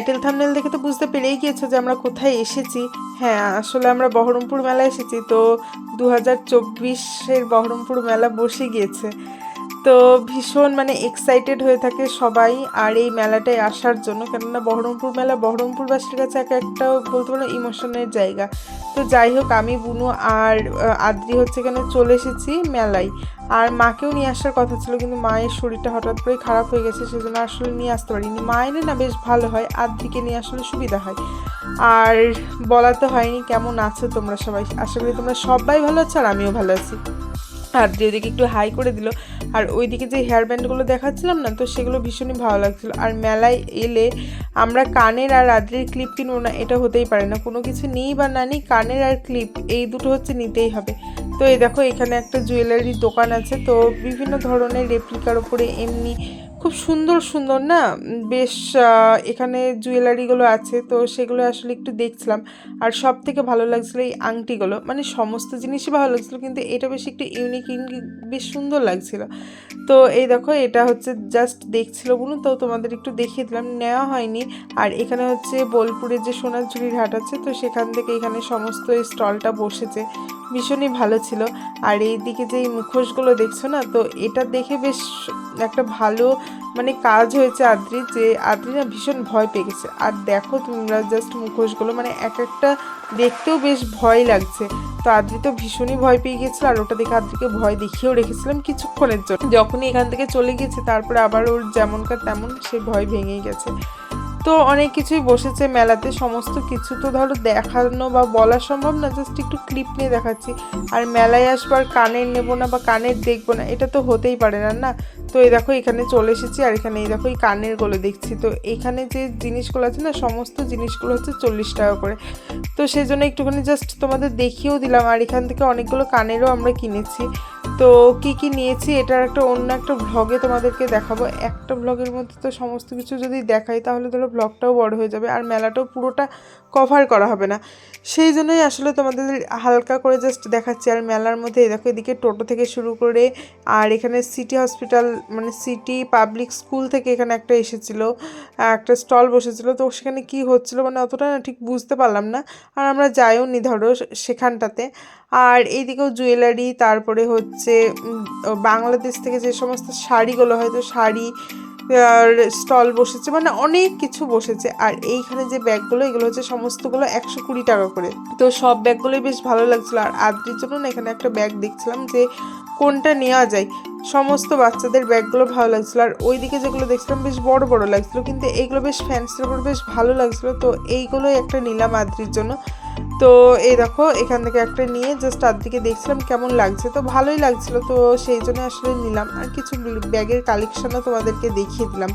Title thumbnail দেখে তো বুঝতে পেরেই গিয়েছো যে আমরা কোথায় এসেছি। হ্যাঁ আসলে আমরা বহরমপুর মেলা এসেছি, তো দু হাজার চব্বিশের বহরমপুর মেলা বসে গিয়েছে। তো ভীষণ মানে এক্সাইটেড হয়ে থাকে সবাই আর এই মেলাটায় আসার জন্য। কেননা বহরমপুর মেলা বহরমপুরবাসীর কাছে এক একটা বলতে পারো ইমোশনের জায়গা। তো যাই হোক, আমি, বুনু আর আদ্রি হচ্ছে এখানে চলে এসেছি মেলায়। আর মাকেও নিয়ে আসার কথা ছিল, কিন্তু মায়ের শরীরটা হঠাৎ করে খারাপ হয়ে গেছে, সেজন্য আসলে নিয়ে আসতে পারিনি। মা এলে না বেশ ভালো হয়, আদ্রিকে নিয়ে আসলে সুবিধা হয়। আর বলা তো হয়নি কেমন আছো তোমরা সবাই। আশা করি তোমরা সবাই ভালো আছো আর আমিও ভালো আছি। আর যেদিকে একটু হাই করে দিল, আর ওইদিকে যে হেয়ার ব্যান্ডগুলো দেখাচ্ছিলাম না, তো সেগুলো ভীষণই ভালো লাগছিল। আর মেলায় এলে আমরা কানের আর রাত্রির ক্লিপ কিনবো না, এটা হতেই পারে না। কোনো কিছু নেই বা না নেই, কানের আর ক্লিপ এই দুটো হচ্ছে নিতেই হবে। তো এই দেখো, এখানে একটা জুয়েলারির দোকান আছে, তো বিভিন্ন ধরনের রেপ্লিকার ওপরে এমনি খুব সুন্দর সুন্দর না? বেশ এখানে জুয়েলারিগুলো আছে, তো সেগুলো আসলে একটু দেখছিলাম। আর সব থেকে ভালো লাগছিল এই আংটিগুলো। মানে সমস্ত জিনিসই ভালো লাগছিল, কিন্তু এটা বেশ একটু ইউনিক ইউনিক বেশ সুন্দর লাগছিল। তো এই দেখো, এটা হচ্ছে জাস্ট দেখছিল বলুন, তো তোমাদের একটু দেখিয়ে দিলাম। নেওয়া হয়নি। আর এখানে হচ্ছে বোলপুরে যে সোনাঝুরির হাট আছে, তো সেখান থেকে এখানে সমস্ত এই স্টলটা বসেছে। ভীষণই ভালো ছিল। আর এইদিকে যে এই মুখোশগুলো দেখছ না, তো এটা দেখে বেশ একটা ভালো মানে কাজ হয়েছে আদ্রি, যে আদ্রি না ভীষণ ভয় পেয়ে গেছে। আর দেখো তোমরা জাস্ট মুখোশগুলো মানে এক একটা দেখতেও বেশ ভয় লাগছে। তো আদ্রি তো ভীষণই ভয় পেয়ে গেছিল, আর ওটা দেখে আদ্রিকে ভয় দেখিয়েও রেখেছিলাম কিছুক্ষণের জন্য। যখনই এখান থেকে চলে গেছে তারপরে আবার ওর যেমনকার তেমন, সে ভয় ভেঙেই গেছে। তো অনেক কিছুই বসেছে মেলাতে, সমস্ত কিছু তো ধরো দেখানো বা বলা সম্ভব না জাস্ট একটু ক্লিপ নিয়ে দেখাচ্ছি। আর মেলায় আসবার কানের নেব না বা কানের দেখব না, এটা তো হতেই পারে না না? তো এই দেখো এখানে চলে এসেছি আর এখানে এই দেখো এই কানেরগুলো দেখছি। তো এখানে যে জিনিসগুলো আছে না, সমস্ত জিনিসগুলো হচ্ছে চল্লিশ টাকা করে। তো সেই জন্য একটুখানি জাস্ট তোমাদের দেখিয়েও দিলাম, আর এখান থেকে অনেকগুলো কানেরও আমরা কিনেছি। তো কি কি নিয়েছি এটার একটা অন্য একটা ভ্লগে তোমাদেরকে দেখাবো। একটা ভ্লগের মধ্যে তো সমস্ত কিছু যদি দেখাই, তাহলে ধরো ভ্লগটাও বড় হয়ে যাবে আর মেলাটাও পুরোটা কভার করা হবে না। সেই জন্যই আসলে তোমাদের হালকা করে জাস্ট দেখাচ্ছি। আর মেলার মধ্যে দেখো এদিকে টোটো থেকে শুরু করে আর এখানে সিটি হসপিটাল মানে সিটি পাবলিক স্কুল থেকে এখানে একটা এসেছিল, একটা স্টল বসেছিলো। তো সেখানে কি হচ্ছিল মানে অতটা না ঠিক বুঝতে পারলাম না। আর আমরা যাইও নি ধরো সেখানটাতে। আর এইদিকেও জুয়েলারি তারপরে হচ্ছে উম, বাংলাদেশ থেকে যে সমস্ত শাড়িগুলো হয়তো শাড়ি আর স্টল বসেছে মানে অনেক কিছু বসেছে। আর এইখানে যে ব্যাগগুলো এগুলো হচ্ছে সমস্তগুলো একশো কুড়ি টাকা করে। তো সব ব্যাগগুলোই বেশ ভালো লাগছিল। আর আদ্রির জন্য না এখানে একটা ব্যাগ দেখছিলাম যে কোনটা নেওয়া যায়। সমস্ত বাচ্চাদের ব্যাগগুলো ভালো লাগছিল। আর ওইদিকে যেগুলো দেখছিলাম বেশ বড় বড় লাগছিল। কিন্তু এইগুলো বেশ ফ্যান্সির উপর বেশ ভালো লাগছিল। তো এইগুলোই একটা নিলাম আদ্রির জন্য। তো এই দেখো, এখান থেকে একটা নিয়ে জাস্ট আর দিকে দেখছিলাম কেমন লাগছে। তো ভালোই লাগছিল, তো সেই জন্য আসলে নিলাম। আর কিছু ব্যাগের কালেকশনও তোমাদেরকে দেখিয়ে দিলাম।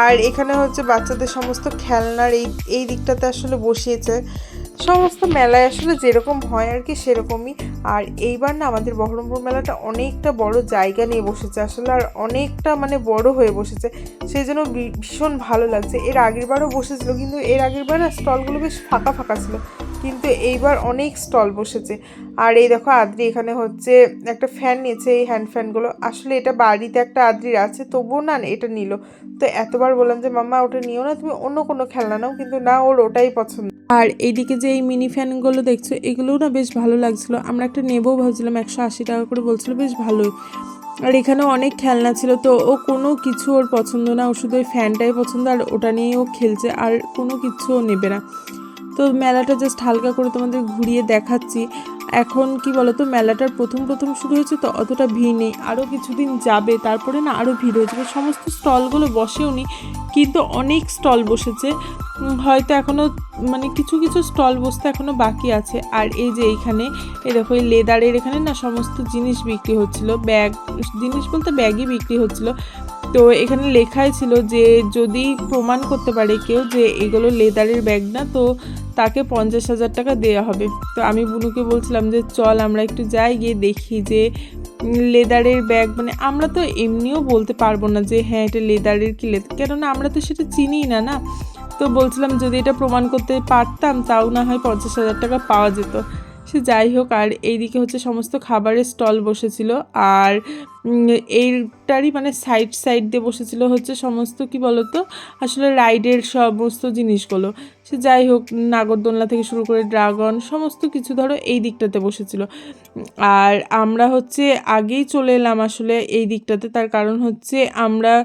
আর এখানে হচ্ছে বাচ্চাদের সমস্ত খেলনার এই এই দিকটাতে আসলে বসিয়েছে। সমস্ত মেলায় আসলে যেরকম হয় আর কি সেরকমই। আর এইবার না আমাদের বহরমপুর মেলাটা অনেকটা বড় জায়গা নিয়ে বসেছে। আসলে আর অনেকটা মানে বড় হয়ে বসেছে। সেই জন্য ভীষণ ভালো লাগছে। এর আগের বারও বসেছিল, কিন্তু এর আগের বার স্টলগুলো বেশ ফাঁকা ফাঁকা ছিল। কিন্তু এইবার অনেক স্টল বসেছে। আর এই দেখো আদ্রি এখানে হচ্ছে একটা ফ্যান নিয়েছে, এই হ্যান্ড ফ্যানগুলো আসলে এটা বাড়িতে একটা আদ্রির আছে, তবুও না এটা নিল। তো এতবার বললাম যে, মাম্মা, ওটা নিও না, তুমি অন্য কোনো খেলনা নাও। কিন্তু না, ওর ওটাই পছন্দ। আর এইদিকে যে এই মিনি ফ্যানগুলো দেখছ, এগুলোও না বেশ ভালো লাগছিল। আমরা একটা নেবও ভাবছিলাম, একশো আশি টাকা করে বলছিল, বেশ ভালোই। আর এখানে অনেক খেলনা ছিল, তো ও কোনো কিছু ওর পছন্দ না। ও শুধু ওই ফ্যানটাই পছন্দ, আর ওটা নিয়ে ও খেলছে, আর কোনো কিছু নেবে না। তো মেলাটা জাস্ট হালকা করে তোমাদের ঘুরিয়ে দেখাচ্ছি। এখন কি বলতো, মেলাটার প্রথম প্রথম শুরু হয়েছে তো অতটা ভিড় নেই। আরও কিছুদিন যাবে, তারপরে না আরও ভিড় হয়ে যাবে সমস্ত স্টলগুলো বসেও নি, কিন্তু অনেক স্টল বসেছে। হয়তো এখনও মানে কিছু কিছু স্টল বসতে এখনও বাকি আছে। আর এই যে এইখানে, এই দেখো, এই লেদারের এখানে না সমস্ত জিনিস বিক্রি হচ্ছিল। ব্যাগ, জিনিস বলতে ব্যাগই বিক্রি হচ্ছিল। তো এখানে লেখাই ছিল যে যদি প্রমাণ করতে পারে কেউ যে এগুলো লেদারের ব্যাগ না, তো তাকে পঞ্চাশ হাজার টাকা দেওয়া হবে। তো আমি বুনুকে বলছিলাম যে, চল আমরা একটু যাই গিয়ে দেখি যে লেদারের ব্যাগ মানে আমরা তো এমনিও বলতে পারব না যে হ্যাঁ এটা লেদারের কি লেদার কেননা আমরা তো সেটা চিনিই না না? তো বলছিলাম যদি এটা প্রমাণ করতে পারতাম, তাও না হয় পঞ্চাশ হাজার টাকা পাওয়া যেত। সে যাই হোক, আর এইদিকে হচ্ছে সমস্ত খাবারের স্টল বসেছিল। আর এইটারই মানে সাইড সাইড দিয়ে বসেছিল হচ্ছে সমস্ত, কি বলতো? আসলে রাইডের সমস্ত জিনিসগুলো। সে যাই হোক, নাগরদোলনা থেকে শুরু করে ড্রাগন সমস্ত কিছু ধরো এই দিকটাতে বসেছিল। আর আমরা হচ্ছে আগেই চলে এলাম আসলে এই দিকটাতে। তার কারণ হচ্ছে আমরা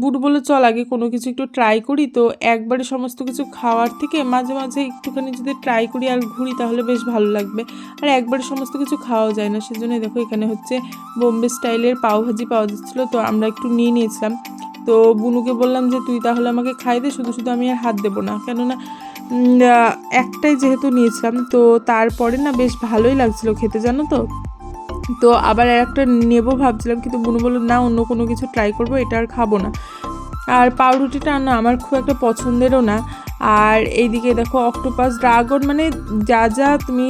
বুট বলে চল আগে কোনো কিছু একটু ট্রাই করি তো একবারে সমস্ত কিছু খাওয়ার থেকে মাঝে মাঝে একটুখানি যদি ট্রাই করি আর ঘুরি তাহলে বেশ ভালো লাগবে। আর একবারে সমস্ত কিছু খাওয়া যায় না। সেজন্য দেখো এখানে হচ্ছে বোম্বে স্টাইলের পাওভাজি পাওয়া যাচ্ছিল, তো আমরা একটু নিয়ে নিয়েছিলাম। তো বুনুকে বললাম যে, তুই তাহলে আমাকে খাই দে, শুধু শুধু আমি আর হাত দেবো না। কেননা একটাই যেহেতু নিয়েছিলাম, তো তারপরে না বেশ ভালোই লাগছিল খেতে, জানো তো? তো আবার আর একটা নেব ভাবছিলাম, কিন্তু বুনু বলল, না, অন্য কোনো কিছু ট্রাই করব, এটা আর খাব না। আর পাউরুটিটা না আমার খুব একটা পছন্দেরও না। আর এইদিকে দেখো অক্টোপাস ড্রাগন মানে যা যা তুমি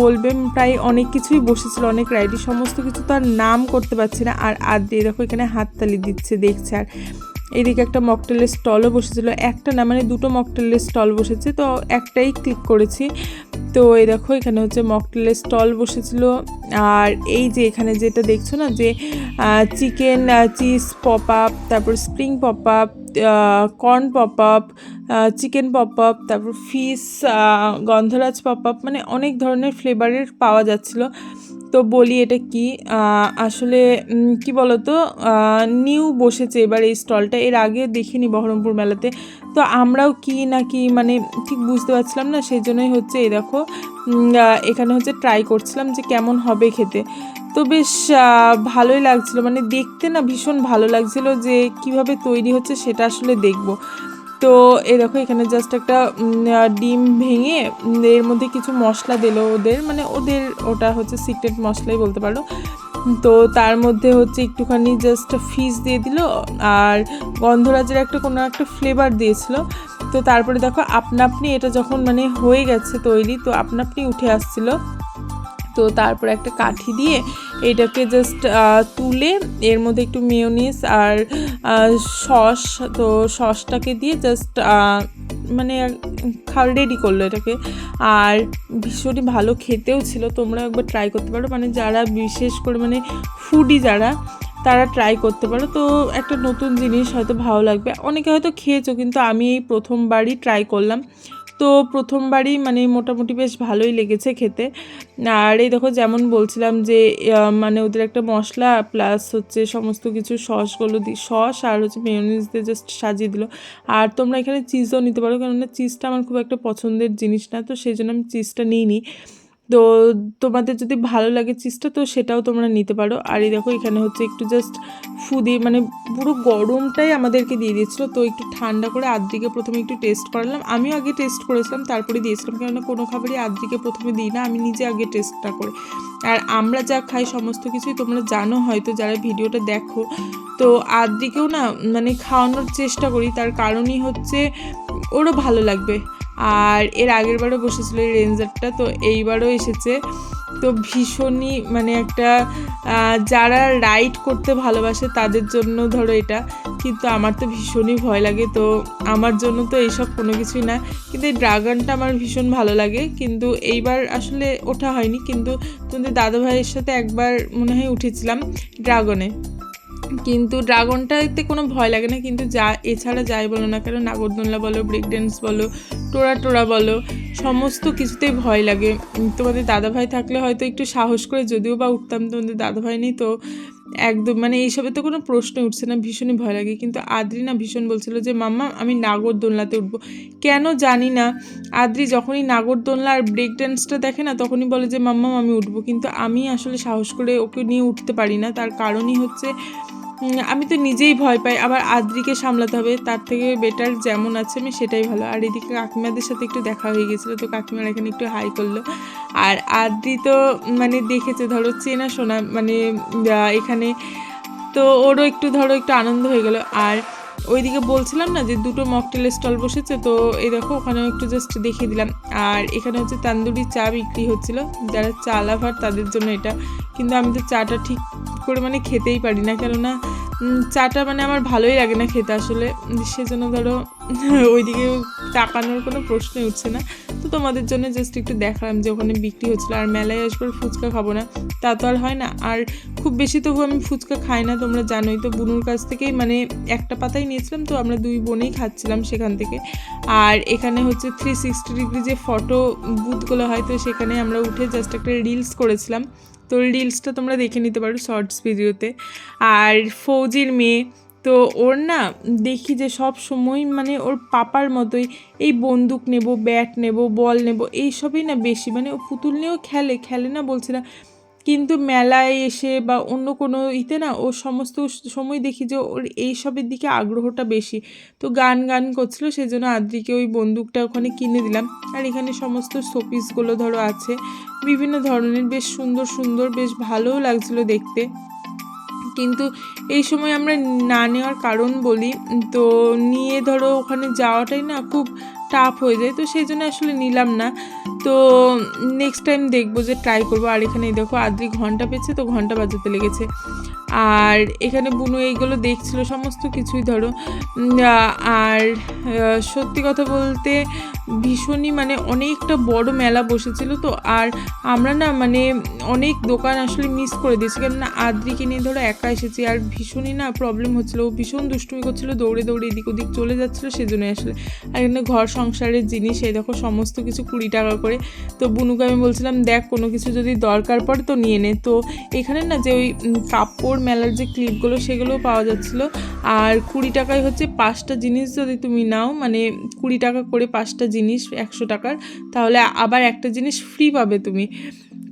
বলবে প্রায় অনেক কিছুই বসেছিল, অনেক রাইডি সমস্ত কিছু তো আর নাম করতে পারছি না। আর আর দিয়ে দেখো এখানে হাততালি দিচ্ছে, দেখছে। আর এদিকে একটা মকটেলের স্টলও বসেছিল, একটা না মানে দুটো মকটেলের স্টল বসেছে, তো একটাই ক্লিক করেছি। তো এই দেখো, এখানে হচ্ছে মকটেলের স্টল বসেছিল। আর এই যে এখানে যেটা দেখছ না, যে চিকেন চিজ পপ আপ তারপর spring pop up corn pop up chicken pop up তারপর ফিস গন্ধরাজ পপ আপ মানে অনেক ধরনের ফ্লেভারের পাওয়া যাচ্ছিল। তো বলি এটা কি? আসলে কি বলতো? নিউ বসেছে এবার এই স্টলটা। এর আগে দেখিনি বহরমপুর মেলাতে। তো আমরাও কি না কি মানে ঠিক বুঝতে পারছিলাম না। সেই জন্যই হচ্ছে এই দেখো এখানে হচ্ছে ট্রাই করছিলাম যে কেমন হবে খেতে। তো বেশ ভালোই লাগছিল। মানে দেখতে না ভীষণ ভালো লাগছিল যে কীভাবে তৈরি হচ্ছে সেটা আসলে দেখব। তো এই দেখো, এখানে জাস্ট একটা ডিম ভেঙে এর মধ্যে কিছু মশলা দিল ওদের মানে ওদের ওটা হচ্ছে সিক্রেট মশলাই বলতে পারো। তো তার মধ্যে হচ্ছে একটুখানি জাস্ট ফিস দিয়ে দিল, আর গন্ধরাজের একটা কোনো একটা ফ্লেভার দিয়েছিল। তো তারপরে দেখো আপনা আপনি এটা যখন মানে হয়ে গেছে তৈরি, তো আপনা আপনি উঠে আসছিল। তো তারপর একটা কাঠি দিয়ে এটাকে জাস্ট তুলে এর মধ্যে একটু মেয়নিস আর সস তো সসটাকে দিয়ে জাস্ট মানে রেডি করল এটাকে। আর ভীষণই ভালো খেতেও ছিল তোমরা একবার ট্রাই করতে পারো। মানে যারা বিশেষ করে মানে ফুডি যারা, তারা ট্রাই করতে পারো। তো একটা নতুন জিনিস হয়তো ভালো লাগবে। অনেকে হয়তো খেয়েছো, কিন্তু আমি এই প্রথমবারই ট্রাই করলাম। তো প্রথমবারই মানে মোটামুটি বেশ ভালোই লেগেছে খেতে। আর এই দেখো যেমন বলছিলাম যে মানে ওদের একটা মশলা প্লাস হচ্ছে সমস্ত কিছু সসগুলো দি, সস আর হচ্ছে মেয়নিজ দিয়ে জাস্ট সাজিয়ে দিল। আর তোমরা এখানে চিজও নিতে পারো কেননা চিজটা আমার খুব একটা পছন্দের জিনিস না, তো সেই জন্য আমি চিজটা নিই নিইনি। তো তোমাদের যদি ভালো লাগে চিজটা, তো সেটাও তোমরা নিতে পারো। আর এই দেখো, এখানে হচ্ছে একটু জাস্ট ফু দিয়ে মানে পুরো গরমটাই আমাদেরকে দিয়ে দিয়েছিলো। তো একটু ঠান্ডা করে আদ্রিকে প্রথমে একটু টেস্ট করালাম। আমিও আগে টেস্ট করেছিলাম, তারপরে দিয়েছিলাম। কেননা কোনো খাবারই আদ্রিকে প্রথমে দিই না, আমি নিজে আগে টেস্টটা করে। আর আমরা যা খাই, সমস্ত কিছুই তোমরা জানো হয়তো, যারা ভিডিওটা দেখো। তো আদ্রিকেও না মানে খাওয়ানোর চেষ্টা করি। তার কারণই হচ্ছে, ওরও ভালো লাগবে। আর এর আগের বারও বসেছিল এই রেঞ্জারটা, তো এইবারও এসেছে। তো ভীষণই মানে একটা যারা রাইড করতে ভালোবাসে তাদের জন্য ধরো এটা, কিন্তু আমার তো ভীষণই ভয় লাগে। তো আমার জন্য তো এইসব কোনো কিছুই না। কিন্তু এই ড্রাগনটা আমার ভীষণ ভালো লাগে। কিন্তু এইবার আসলে ওঠা হয়নি। কিন্তু তোমাদের দাদা ভাইয়ের সাথে একবার মনে হয় উঠেছিলাম ড্রাগনে। কিন্তু ড্রাগনটাতে কোনো ভয় লাগে না, কিন্তু যা, এছাড়া যাই বলো না কেন নাগরদোলনা বলো ব্রেক ড্যান্স বলো টোরা টোরা বলো, সমস্ত কিছুতেই ভয় লাগে। তোমাদের দাদাভাই থাকলে হয়তো একটু সাহস করে, যদিও বা উঠতাম তোমাদের দাদাভাই নেই, তো একদম মানে এইসবে তো কোনো প্রশ্ন উঠছে না, ভীষণই ভয় লাগে। কিন্তু আদ্রি না ভীষণ বলছিল যে, মাম্মা, আমি নাগরদোলনাতে উঠবো। কেন জানি না। আদ্রি যখনই নাগরদোলনা আর ব্রেক ড্যান্সটা দেখে না, তখনই বলে যে, মাম্মা, আমি উঠবো। কিন্তু আমি আসলে সাহস করে ওকে নিয়ে উঠতে পারি না। তার কারণই হচ্ছে আমি তো নিজেই ভয় পাই। আবার আদ্রিকে সামলাতে হবে। তার থেকে বেটার যেমন আছে, আমি সেটাই ভালো। আর এদিকে কাকিমাদের সাথে একটু দেখা হয়ে গেছিল, তো কাকিমার এখানে একটু হাই করল। আর আদ্রি তো মানে দেখেছে, ধরো চেনা শোনা মানে এখানে, তো ওরও একটু, ধরো একটু আনন্দ হয়ে গেল। আর ওইদিকে বলছিলাম না যে, দুটো মকটেল স্টল বসেছে, তো এই দেখো ওখানে একটু জাস্ট দেখিয়ে দিলাম। আর এখানে হচ্ছে তান্দুরি চা বিক্রি হচ্ছিল। যারা চা লাভার তাদের জন্য এটা। কিন্তু আমি তো চাটা ঠিক করে মানে খেতেই পারি না। কেননা চাটা মানে আমার ভালোই লাগে না খেতে আসলে। সেজন্য ধরো, ওইদিকে তাকানোর কোনো প্রশ্নই উঠছে না। তো তোমাদের জন্য জাস্ট একটু দেখালাম যে ওখানে বিক্রি হচ্ছিল। আর মেলায় আসবার ফুচকা খাব না, তা তো আর হয় না। আর খুব বেশি তবু আমি ফুচকা খাই না, তোমরা জানোই তো। বুনুর কাছ থেকেই মানে একটা পাতাই নিয়েছিলাম, তো আমরা দুই বোনেই খাচ্ছিলাম সেখান থেকে। আর এখানে হচ্ছে থ্রি সিক্সটি ডিগ্রি যে ফটো বুথগুলো হয়, তো সেখানে আমরা উঠে জাস্ট একটা রিলস করেছিলাম। তো রিলসটা তোমরা দেখে নিতে পারো শর্টস ভিডিওতে আর ফৌজির মেয়ে, তো ওর না দেখি যে সব সময় মানে ওর পাপার মতোই এই বন্দুক নেব ব্যাট নেব বল নেব, এইসবই না বেশি। মানে ও পুতুল নিয়েও খেলে খেলে না বলছে না কিন্তু মেলায় এসে বা অন্য কোনো ইতে না ও সমস্ত সময় দেখি যে ওর এইসবের দিকে আগ্রহটা বেশি। তো গান গান করছিল সেই জন্য আদ্রিকে ওই বন্দুকটা ওখানে কিনে দিলাম। আর এখানে সমস্ত শোপিসগুলো ধরো আছে, বিভিন্ন ধরনের বেশ সুন্দর সুন্দর বেশ ভালোও লাগছিল দেখতে। কিন্তু এই সময় আমরা না নেওয়ার কারণ বলি, তো নিয়ে ধরো ওখানে যাওয়াটাই না খুব টাফ হয়ে যায়, তো সেই জন্য আসলে নিলাম না। তো নেক্সট টাইম দেখব যে ট্রাই করব। আর এখানে দেখো, আদ্রি ঘণ্টা পেয়েছে, তো ঘণ্টা বাজাতে লেগেছে। আর এখানে বুনু এইগুলো দেখছিল, সমস্ত কিছুই ধরো। আর সত্যি কথা বলতে ভীষণই মানে অনেকটা বড় মেলা বসেছিল। তো আর আমরা না মানে অনেক দোকান আসলে মিস করে দিয়েছি। কেননা আদ্রিকে নিয়ে ধরো একা এসেছি আর ভীষণই না প্রবলেম হচ্ছিল। ও ভীষণ দুষ্টুমি করছিল, দৌড়ে দৌড়ে এদিক ওদিক চলে যাচ্ছিল সেজন্য আসলে। আর এখানে ঘর সংসারের জিনিস, এই দেখো সমস্ত কিছু কুড়ি টাকা করে। তো বুনুকে আমি বলছিলাম, দেখ, কোনো কিছু যদি দরকার পড়ে তো নিয়ে নে। তো এখানে না যে ওই কাপড় মেলার যে ক্লিপগুলো সেগুলোও পাওয়া যাচ্ছিল। আর কুড়ি টাকায় হচ্ছে পাঁচটা জিনিস যদি তুমি নাও মানে কুড়ি টাকা করে পাঁচটা জিনিস একশো টাকার, তাহলে আবার একটা জিনিস ফ্রি পাবে তুমি।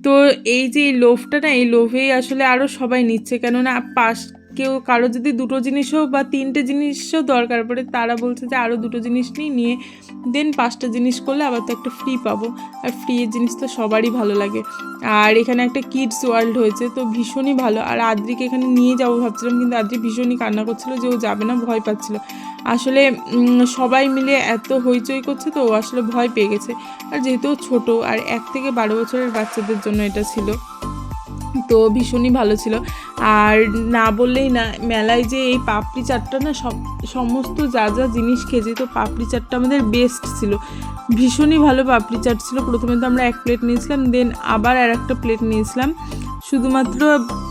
তো এই যে এই লোভটা না, এই লোভেই আসলে আরও সবাই নিচ্ছে, কেননা পাশ কেউ, কারও যদি দুটো জিনিসও বা তিনটে জিনিসও দরকার পড়ে, তারা বলছে যে আরও দুটো জিনিস নিই নিয়ে দেন পাঁচটা জিনিস করলে আবার তো একটা ফ্রি পাবো। আর ফ্রি জিনিস তো সবারই ভালো লাগে। আর এখানে একটা কিডস ওয়ার্ল্ড হয়েছে, তো ভীষণই ভালো। আর আদ্রিকে এখানে নিয়ে যাব ভাবছিলাম, কিন্তু আদ্রি ভীষণই কান্না করছিল যে ও যাবে না, ভয় পাচ্ছিল। আসলে সবাই মিলে এত হইচই করছে তো ও আসলে ভয় পেয়ে গেছে। আর যেহেতু ছোট, আর এক থেকে বারো বছরের বাচ্চাদের জন্য এটা ছিল, তো ভীষণই ভালো ছিল। আর না বললেই না, মেলায় যে এই পাপড়ি চাটটা না সব, সমস্ত যা যা জিনিস খেয়েছি, তো পাপড়ি চাটটা আমাদের বেস্ট ছিল। ভীষণই ভালো পাপড়ি চাট ছিল। প্রথমে তো আমরা এক প্লেট নিয়েছিলাম দেন আবার আর একটা প্লেট নিয়েছিলাম। শুধুমাত্র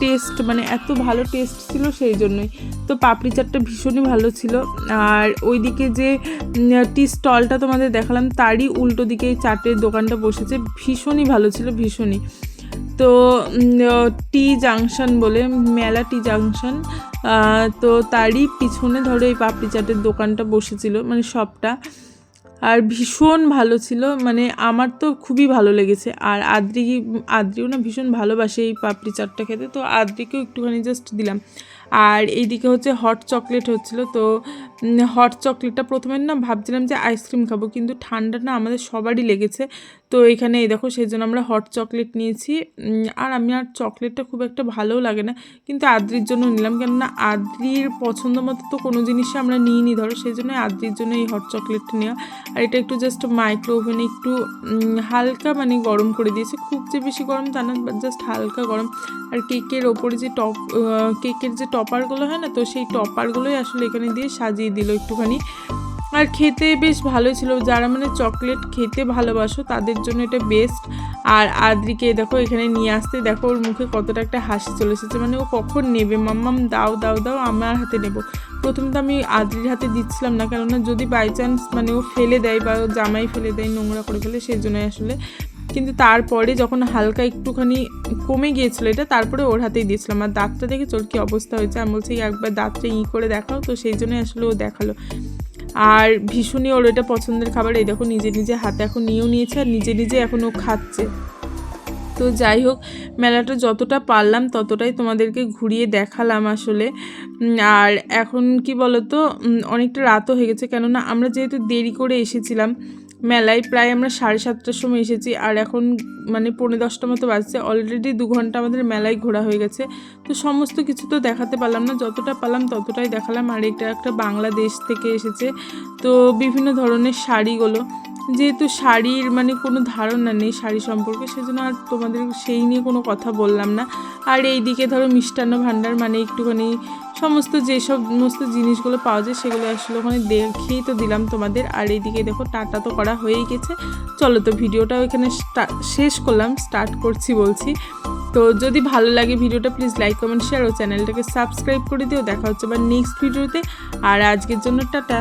টেস্ট মানে এত ভালো টেস্ট ছিল সেই জন্যই। তো পাপড়ি চাটটা ভীষণই ভালো ছিল। আর ওইদিকে যে টি স্টলটা তোমাদের দেখালাম, তারই উল্টো দিকে এই চাটের দোকানটা বসেছে। ভীষণই ভালো ছিল, ভীষণই। তো টি জাংশন বলে, মেলা টি জাংশন তো তারই পিছনে ধরো এই পাপড়ি চাটের দোকানটা বসেছিল মানে শপটা আর ভীষণ ভালো ছিল। মানে আমার তো খুবই ভালো লেগেছে। আর আদ্রি, আদ্রিও না ভীষণ ভালোবাসে এই পাপড়ি চাটটা খেতে। তো আদ্রিকেও একটুখানি জাস্ট দিলাম। আর এইদিকে হচ্ছে হট চকলেট হচ্ছিল। তো হট চকলেটটা প্রথমে না ভাবছিলাম যে আইসক্রিম খাব। কিন্তু ঠান্ডা না আমাদের সবারই লেগেছে। তো এখানে এই দেখো, সেই জন্য আমরা হট চকলেট নিয়েছি। আর আমি আর চকলেটটা খুব একটা ভালোও লাগে না। কিন্তু আদ্রির জন্য নিলাম, কেননা আদ্রির পছন্দ মতো তো কোনো জিনিসই আমরা নিই নি ধরো, সেই জন্য আদ্রির জন্য এই হট চকলেটটা নেওয়া। আর এটা একটু জাস্ট মাইক্রো ওভেনে একটু হালকা মানে গরম করে দিয়েছে। খুব যে বেশি গরম তা না জাস্ট হালকা গরম। আর কেকের ওপরে যে টপ কেকের যে টপারগুলো হয় না, তো সেই টপারগুলোই আসলে এখানে দিয়ে সাজিয়ে দিল একটুখানি। আর খেতে বেশ ভালোই ছিল। যারা মানে চকলেট খেতে ভালোবাসো, তাদের জন্য এটা বেস্ট আর আদ্রিকে দেখো এখানে নিয়ে আসতে, দেখো ওর মুখে কতটা একটা হাসি চলে এসেছে। মানে ও কখন নেবে? মাম্মাম, দাও দাও দাও, আমার হাতে নেব। প্রথমে তো আমি আদ্রির হাতে দিচ্ছিলাম না, কেননা যদি বাই চান্স মানে ও ফেলে দেয় বা জামাই ফেলে দেয়, নোংরা করে ফেলে, সেই জন্যই আসলে। কিন্তু তারপরে যখন হালকা একটুখানি কমে গিয়েছিল এটা, তারপরে ওর হাতেই দিয়েছিলাম। আর দাঁতটা দেখে চোর কী অবস্থা হয়েছে? আমি বলছি একবার দাঁতটা ই করে দেখাও। তো সেই জন্যই আসলে ও দেখাল। আর ভীষণই ওর এটা পছন্দের খাবার। এই দেখো, নিজে নিজে হাতে এখন নিয়েও নিয়েছে আর নিজে নিজে এখন ও খাচ্ছে। তো যাই হোক, মেলাটা যতটা পারলাম ততটাই তোমাদেরকে ঘুরিয়ে দেখালাম আসলে। আর এখন কি বলতো অনেকটা রাতও হয়ে গেছে। কেননা আমরা যেহেতু দেরি করে এসেছিলাম মেলায় প্রায় আমরা সাড়ে সাতটার সময় এসেছি আর এখন মানে পৌনে দশটা মতো বাজছে। অলরেডি দু ঘণ্টা আমাদের মেলায় ঘোরা হয়ে গেছে। তো সমস্ত কিছু তো দেখাতে পারলাম না। যতটা পারলাম ততটাই দেখালাম। আর এটা একটা বাংলাদেশ থেকে এসেছে। তো বিভিন্ন ধরনের শাড়িগুলো। যেহেতু শাড়ির মানে কোনো ধারণা নেই শাড়ি সম্পর্কে, সেজন্য আর তোমাদের সেই নিয়ে কোনো কথা বললাম না। আর এই দিকে ধরো মিষ্টান্ন ভাণ্ডার মানে একটুখানি সমস্ত যে সমস্ত জিনিসগুলো পাওয়া যায়, সেগুলো আসলে ওখানে দেখেই তো দিলাম তোমাদের। আর এইদিকে দেখো, টাটা তো করা হয়েই গেছে। চলো তো ভিডিওটাও এখানে শেষ করলাম, স্টার্ট করছি বলছি। তো যদি ভালো লাগে ভিডিওটা, প্লিজ লাইক, কমেন্ট, শেয়ার ও চ্যানেলটাকে সাবস্ক্রাইব করে দিও। দেখা হচ্ছে আবার নেক্সট ভিডিওতে। আর আজকের জন্য টাটা।